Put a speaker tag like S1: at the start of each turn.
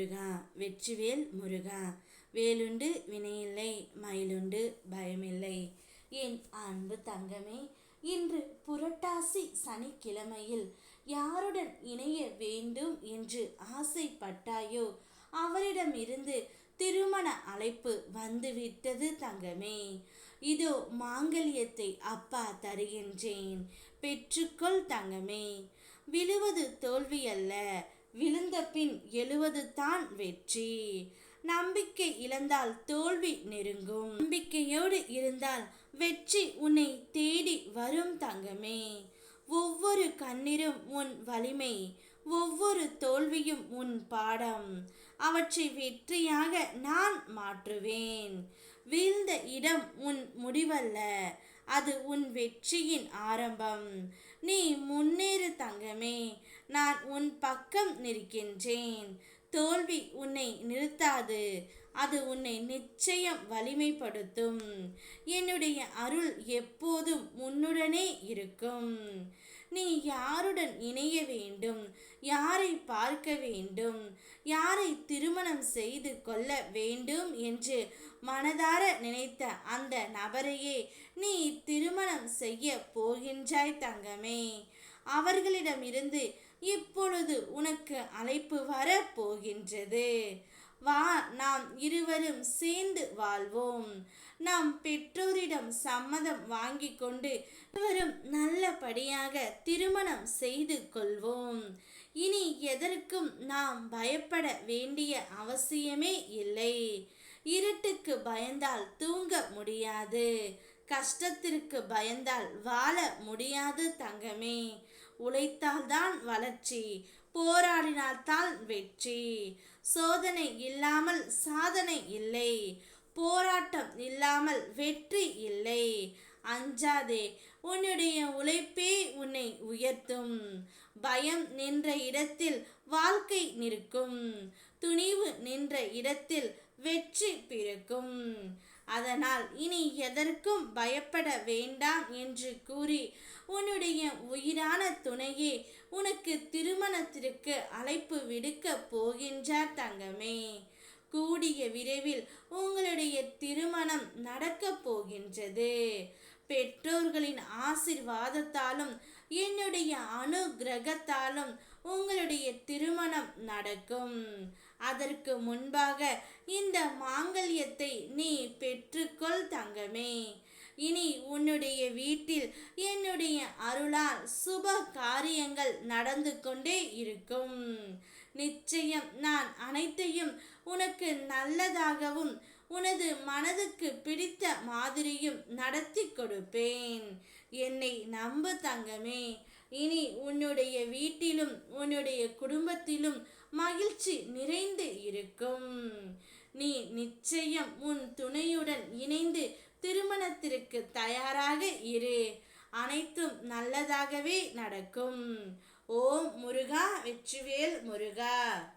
S1: முருகா வெற்றிவேல் முருகா. வேலுண்டு வினையில்லை மயிலுண்டு பயமில்லை. என் அன்பு தங்கமே இன்று புரட்டாசி சனிக்கிழமையில் யாருடன் இணைய வேண்டும் என்று ஆசைப்பட்டாயோ அவரிடமிருந்து திருமண அழைப்பு வந்துவிட்டது தங்கமே. இதோ மாங்கல்யத்தை அப்பா தருகின்றேன். பெற்றுக்கொள் தங்கமே. விழுவது தோல்வியல்ல விழுந்த பின் எழுவது தான் வெற்றி. நம்பிக்கை இழந்தால் தோல்வி நெருங்கும். நம்பிக்கையோடு இருந்தால் வெற்றி உன்னை தேடி வரும் தங்கமே. ஒவ்வொரு கண்ணீரும் உன் வலிமை ஒவ்வொரு தோல்வியும் உன் பாடம். அவற்றை வெற்றியாக நான் மாற்றுவேன். வீழ்ந்த இடம் உன் முடிவல்ல அது உன் வெற்றியின் ஆரம்பம். நீ முன்னேறு தங்கமே நான் உன் பக்கம் நிற்கின்றேன். தோல்வி உன்னை நிறுத்தாது அது உன்னை நிச்சயம் வலிமைப்படுத்தும். என்னுடைய அருள் எப்போதும் உன்னுடனே இருக்கும். நீ யாருடன் இணைய வேண்டும்? யாரை பார்க்க வேண்டும்? யாரை திருமணம் செய்து கொள்ள வேண்டும் என்று மனதார நினைத்த அந்த நபரையே நீ திருமணம் செய்ய போகின்றாய் தங்கமே. அவர்களிடமிருந்து இப்பொழுது உனக்கு அழைப்பு வர போகின்றது. வா நாம் இருவரும் சேர்ந்து வாழ்வோம். நாம் பெற்றோரிடம் சம்மதம் வாங்கி கொண்டு இருவரும் நல்லபடியாக திருமணம் செய்து கொள்வோம். இனி எதற்கும் நாம் பயப்பட வேண்டிய அவசியமே இல்லை. இருட்டுக்கு பயந்தால் தூங்க முடியாது. கஷ்டத்திற்கு பயந்தால் வாழ முடியாது தங்கமே. உழைத்தால்தான் வளர்ச்சி போராடினால்தான் வெற்றி. சோதனை இல்லாமல் சாதனை இல்லை போராட்டம் இல்லாமல் வெற்றி இல்லை. அஞ்சாதே உன்னுடைய உழைப்பே உன்னை உயர்த்தும். பயம் நின்ற இடத்தில் வாழ்க்கை நிற்கும். துணிவு நின்ற இடத்தில் வெற்றி பிறக்கும். அதனால் இனி எதற்கும் பயப்பட வேண்டாம் என்று கூறி உன்னுடைய உயிரான துணையே உனக்கு திருமணத்திற்கு அழைப்பு விடுக்க போகின்றார் தங்கமே. கூடிய விரைவில் உங்களுடைய திருமணம் நடக்கப் போகின்றது. பெற்றோர்களின் ஆசிர்வாதத்தாலும் என்னுடைய அனுகிரகத்தாலும் உங்களுடைய திருமணம் நடக்கும். அதற்கு முன்பாக இந்த மாங்கல்யத்தை நீ பெற்றுக்கொள் தங்கமே. இனி உன்னுடைய வீட்டில் என்னுடைய அருளால் சுப காரியங்கள் நடந்து கொண்டே இருக்கும். நிச்சயம் நான் அனைத்தையும் உனக்கு நல்லதாகவும் உனது மனதுக்கு பிடித்த மாதிரியும் நடத்தி கொடுப்பேன். என்னை நம்பு தங்கமே. இனி உன்னுடைய வீட்டிலும் உன்னுடைய குடும்பத்திலும் மகிழ்ச்சி நிறைந்து இருக்கும். நீ நிச்சயம் உன் துணையுடன் இணைந்து திருமணத்திற்கு தயாராக இரு. அனைத்தும் நல்லதாகவே நடக்கும். ஓம் முருகா வெற்றிவேல் முருகா.